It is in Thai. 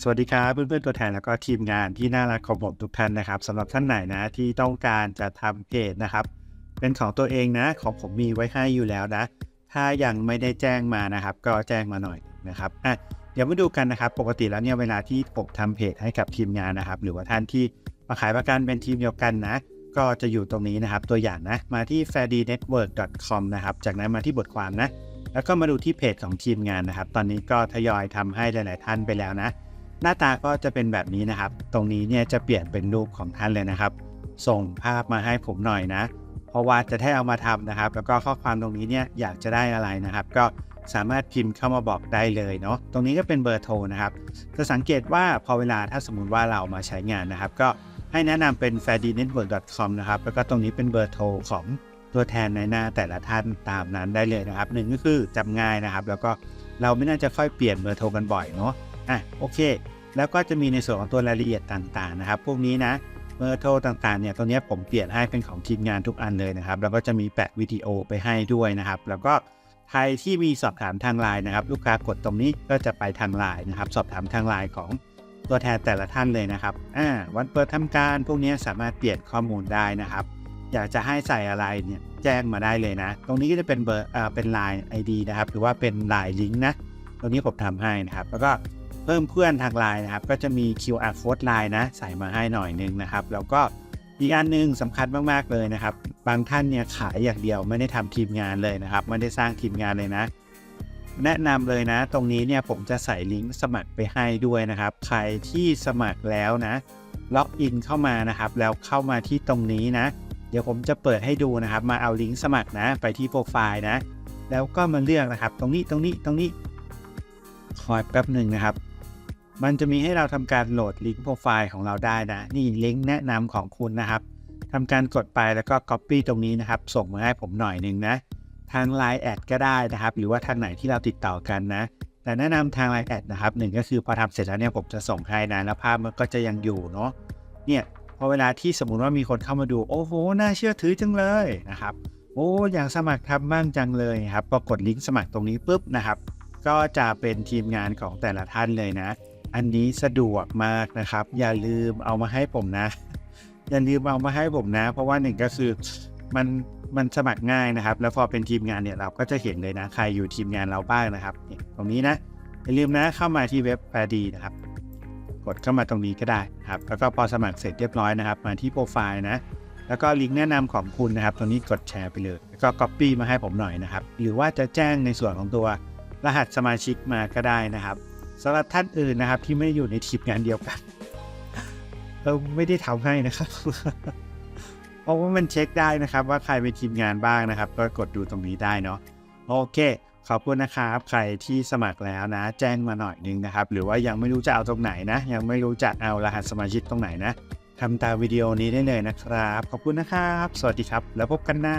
สวัสดีครับเพื่อนๆตัวแทนแล้วก็ทีมงานที่น่ารักของผมทุกท่านนะครับสำหรับท่านไหนนะที่ต้องการจะทำเพจนะครับ เป็นของตัวเองนะของผมมีไว้ให้อยู่แล้วนะ ถ้ายังไม่ได้แจ้งมานะครับ ก็แจ้งมาหน่อยนะครับอะเดี๋ยวมาดูกันนะครับ ปกติแล้วเนี่ยเวลาที่ผมทำเพจให้กับทีมงานนะครับ หรือว่าท่านที่มาขายประกันเป็นทีมเดียวกันนะ ก็จะอยู่ตรงนี้นะครับ ตัวอย่างนะมาที่ f a i r d n e t w o r k c o m นะครับจากนั้นมาที่บทความนะ แล้วก็มาดูที่เพจของทีมงานนะครับ ตอนนี้ก็ทยอยทำให้หลาย ๆ ท่านไปแล้วนะ หน้าตาก็จะเป็นแบบนี้นะครับ ตรงนี้เนี่ยจะเปลี่ยนเป็นรูปของท่านเลยนะครับ ส่งภาพมาให้ผมหน่อยนะ เพราะว่าจะได้เอามาทำนะครับ แล้วก็ข้อความตรงนี้เนี่ยอยากจะได้อะไรนะครับ ก็สามารถพิมพ์เข้ามาบอกได้เลยเนาะ ตรงนี้ก็เป็นเบอร์โทรนะครับ จะสังเกตว่าพอเวลาถ้าสมมุติว่าเรามาใช้งานนะครับ ก็ให้แนะนำเป็น f a i r d n e t w o r k c o m นะครับ แล้วก็ตรงนี้เป็นเบอร์โทรของตัวแทนในหน้าแต่ละท่านตามนั้นได้เลยนะครับหนึ่งก็คือจำง่ายนะครับ แล้วก็เราไม่น่าจะค่อยเปลี่ยนเบอร์โทรกันบ่อยเนาะอะโอเค แล้วก็จะมีในส่วนของตัวรายละเอียดต่างๆนะครับ พวกนี้นะเบอร์โทรต่างๆเนี่ยตรงนี้ผมเปลี่ยนให้เป็นของทีมงานทุกอันเลยนะครับ แล้วก็จะมีแปะวิดีโอไปให้ด้วยนะครับ แล้วก็ใครที่มีสอบถามทางไลน์นะครับ ลูกค้ากดตรงนี้ก็จะไปทางไลน์นะครับ สอบถามทางไลน์ของตัวแทนแต่ละท่านเลยนะครับอ่าวันเปิดทำการพวกนี้สามารถเปลี่ยนข้อมูลได้นะครับ อยากจะให้ใส่อะไรเนี่ยแจ้งมาได้เลยนะ ตรงนี้ก็จะเป็นเบอร์อ่าเป็น Line ID นะครับ หรือว่าเป็น Line Link นะ ตรงนี้ผมทำให้นะครับ แล้วก็ เพิ่มเพื่อนทางไลน์นะครับ ก็จะมี QR code line นะ ใส่มาให้หน่อยนึงนะครับ แล้วก็อีกอันหนึงสำคัญมากๆเลยนะครับ บางท่านเนี่ยขายอย่างเดียวไม่ได้ทำทีมงานเลยนะครับ ไม่ได้สร้างทีมงานเลยนะ แนะนำเลยนะ ตรงนี้เนี่ยผมจะใส่ลิงก์สมัครไปให้ด้วยนะครับ ใครที่สมัครแล้วนะ ล็อกอินเข้ามานะครับ แล้วเข้ามาที่ตรงนี้นะ เดี๋ยวผมจะเปิดให้ดูนะครับ มาเอาลิงก์สมัครนะ ไปที่โปรไฟล์นะ แล้วก็มาเลือกนะครับ ตรงนี้ตรงนี้ตรงนี้คอยแป๊บหนึ่งนะครับ มันจะมีให้เราทำการโหลดลิงก์โปรไฟล์ของเราได้นะ นี่ลิงก์แนะนำของคุณนะครับทำการกดไปแล้วก็ Copy ตรงนี้นะครับ ส่งมาให้ผมหน่อยหนึ่งนะ ทาง Line แอดก็ได้นะครับ หรือว่าทางไหนที่เราติดต่อกันนะ แต่แนะนำทาง Line แอดนะครับหนึ่งก็คือพอทำเสร็จแล้วเนี่ยผมจะส่งให้นะแล้วภาพมันก็จะยังอยู่เนาะ เนี่ยพอเวลาที่สมมุติว่ามีคนเข้ามาดู โอ้โห น่าเชื่อถือจังเลยนะครับ โอ้อยากสมัครทำบ้างจังเลยครับพอกดลิงก์สมัครตรงนี้ปุ๊บนะครับ ก็จะเป็นทีมงานของแต่ละท่านเลยนะ อันนี้สะดวกมากนะครับ อย่าลืมเอามาให้ผมนะ อย่าลืมเอามาให้ผมนะ เพราะว่าหนึ่งก็คือมันมันสมัครง่ายนะครับ แล้วพอเป็นทีมงานเนี่ยเราก็จะเห็นเลยนะ ใครอยู่ทีมงานเราบ้างนะครับตรงนี้นะอย่าลืมนะเข้ามาที่เว็บแปดีนะครับ กดเข้ามาตรงนี้ก็ได้ครับแล้วก็พอสมัครเสร็จเรียบร้อยนะครับ มาที่โปรไฟล์นะแล้วก็ลิงก์แนะนำของคุณนะครับ ตรงนี้กดแชร์ไปเลย แล้วก็ Copy มาให้ผมหน่อยนะครับ หรือว่าจะแจ้งในส่วนของตัวรหัสสมาชิกมาก็ได้นะครับ สำหรับท่านอื่นนะครับ ที่ไม่ได้อยู่ในทีมงานเดียวกัน เราไม่ได้ทำให้นะครับ เพราะว่ามันเช็คได้นะครับ ว่าใครเป็นทีมงานบ้างนะครับ ก็กดดูตรงนี้ได้เนาะโอเค ขอบคุณนะครับ ใครที่สมัครแล้วนะ แจ้งมาหน่อยนึงนะครับ หรือว่ายังไม่รู้จะเอาตรงไหนนะ ยังไม่รู้จะเอารหัสสมาชิกตรงไหนนะทำตามวิดีโอนี้ได้เลยนะครับ ขอบคุณนะครับ สวัสดีครับ แล้วพบกันนะ